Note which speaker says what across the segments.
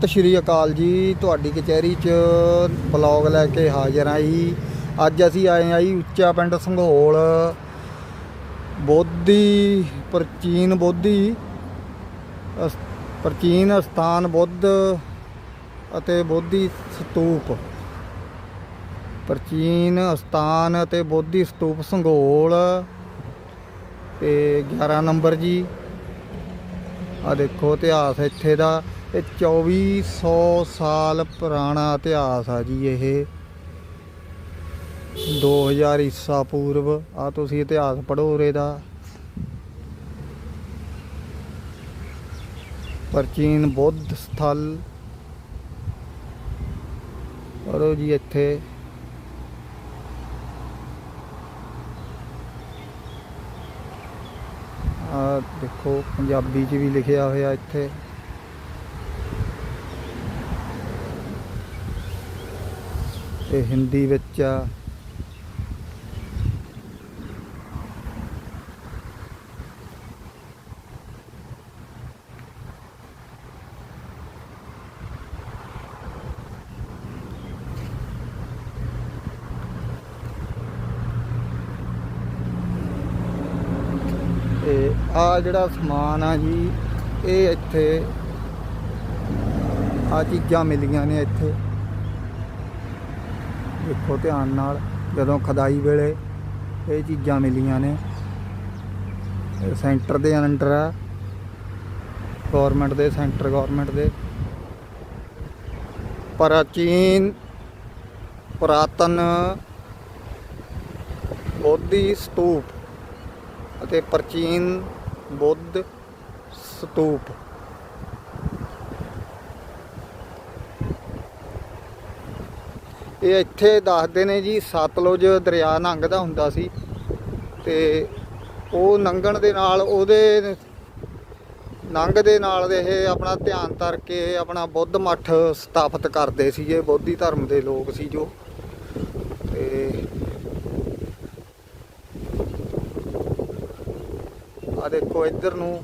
Speaker 1: ਸਤਿ ਸ਼੍ਰੀ ਅਕਾਲ ਜੀ। ਤੁਹਾਡੀ ਕਚਹਿਰੀ 'ਚ ਬਲੌਗ ਲੈ ਕੇ ਹਾਜ਼ਰ ਆਂ ਜੀ। ਅੱਜ ਅਸੀਂ ਆਏ ਹਾਂ ਜੀ ਉੱਚਾ ਪਿੰਡ ਸੰਘੋਲ। ਬੋਧੀ, ਪ੍ਰਾਚੀਨ ਬੋਧੀ, ਅਸ- ਪ੍ਰਾਚੀਨ ਸਥਾਨ ਬੁੱਧ ਅਤੇ ਬੋਧੀ ਸਤੂਪ। ਪ੍ਰਾਚੀਨ ਸਥਾਨ ਅਤੇ ਬੋਧੀ ਸਤੂਪ ਸੰਘੋਲ। ਤੇ 11 ਨੰਬਰ ਜੀ। ਆ ਦੇਖੋ ਇਤਿਹਾਸ ਇੱਥੇ ਦਾ। ਇਹ 2400 ਸਾਲ ਪੁਰਾਣਾ ਇਤਿਹਾਸ ਆ ਜੀ ਇਹ। 2000 ਈਸਾ ਪੂਰਵ ਆ ਤੁਸੀਂ ਇਤਿਹਾਸ ਪੜ੍ਹੋ ਉਰੇ ਦਾ। ਪ੍ਰਾਚੀਨ ਬੁੱਧ ਸਥਲ। ਪੜ੍ਹੋ ਜੀ ਇੱਥੇ। ਆ ਦੇਖੋ, ਪੰਜਾਬੀ 'ਚ ਵੀ ਲਿਖਿਆ ਹੋਇਆ ਇੱਥੇ। ਇਹ ਹਿੰਦੀ ਵਿੱਚ ਆ। ਤੇ ਆ ਜਿਹੜਾ ਸਮਾਨ ਆ ਜੀ, ਇਹ ਇੱਥੇ ਆ ਚੀਜ਼ਾਂ ਮਿਲੀਆਂ ਨੇ ਇੱਥੇ। ਦੇਖੋ ਧਿਆਨ ਨਾਲ, ਜਦੋਂ ਖਦਾਈ ਵੇਲੇ ਇਹ ਚੀਜ਼ਾਂ ਮਿਲੀਆਂ ਨੇ ਸੈਂਟਰ ਦੇ ਅੰਡਰ ਆ ਗਵਰਨਮੈਂਟ ਦੇ, ਸੈਂਟਰ ਗਵਰਨਮੈਂਟ ਦੇ। ਪ੍ਰਾਚੀਨ ਪੁਰਾਤਨ ਬੋਧੀ ਸਤੂਪ ਅਤੇ ਪ੍ਰਾਚੀਨ ਬੁੱਧ ਸਤੂਪ ਇਹ ਇੱਥੇ ਦੱਸਦੇ ਨੇ ਜੀ, ਸਤਲੁਜ ਦਰਿਆ ਲੰਘਦਾ ਹੁੰਦਾ ਸੀ ਤੇ ਉਹ ਲੰਘਣ ਦੇ ਨਾਲ ਉਹਦੇ ਲੰਘ ਦੇ ਨਾਲ ਇਹ ਆਪਣਾ ਧਿਆਨ ਧਰ ਕੇ ਆਪਣਾ ਬੁੱਧ ਮੱਠ ਸਥਾਪਿਤ ਕਰਦੇ ਸੀਗੇ, ਬੋਧੀ ਧਰਮ ਦੇ ਲੋਕ ਸੀ ਜੋ। ਤੇ ਆ ਦੇਖੋ ਇੱਧਰ ਨੂੰ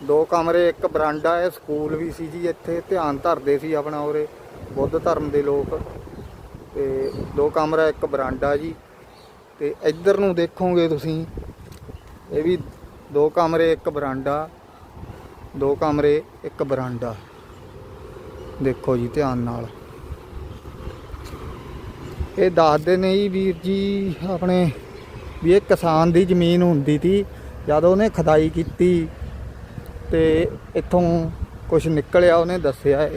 Speaker 1: ਦੋ ਕਮਰੇ, ਇੱਕ ਬਰਾਂਡਾ ਹੈ ਸਕੂਲ ਵੀ ਸੀ ਜੀ ਇੱਥੇ, ਧਿਆਨ ਧਰਦੇ ਸੀ ਆਪਣਾ ਉਰੇ ਬੁੱਧ ਧਰਮ ਦੇ ਲੋਕ। ਤੇ ਦੋ ਕਮਰਾ, ਇੱਕ ਬਰਾਂਡਾ ਜੀ। ਤੇ ਇੱਧਰ ਨੂੰ ਦੇਖੋਗੇ ਤੁਸੀਂ, ਇਹ ਵੀ ਦੋ ਕਮਰੇ, ਇੱਕ ਬਰਾਂਡਾ। ਦੋ ਕਮਰੇ, ਇੱਕ ਬਰਾਂਡਾ। ਦੇਖੋ ਜੀ ਧਿਆਨ ਨਾਲ। ਇਹ ਦੱਸਦੇ ਨੇ ਜੀ ਵੀਰ ਜੀ ਆਪਣੇ ਵੀ ਇਹ ਕਿਸਾਨ ਦੀ ਜ਼ਮੀਨ ਹੁੰਦੀ ਸੀ, ਜਦ ਉਹਨੇ ਖਦਾਈ ਕੀਤੀ ਤੇ ਇੱਥੋਂ ਕੁਝ ਨਿਕਲਿਆ, ਉਹਨੇ ਦੱਸਿਆ। ਇਹ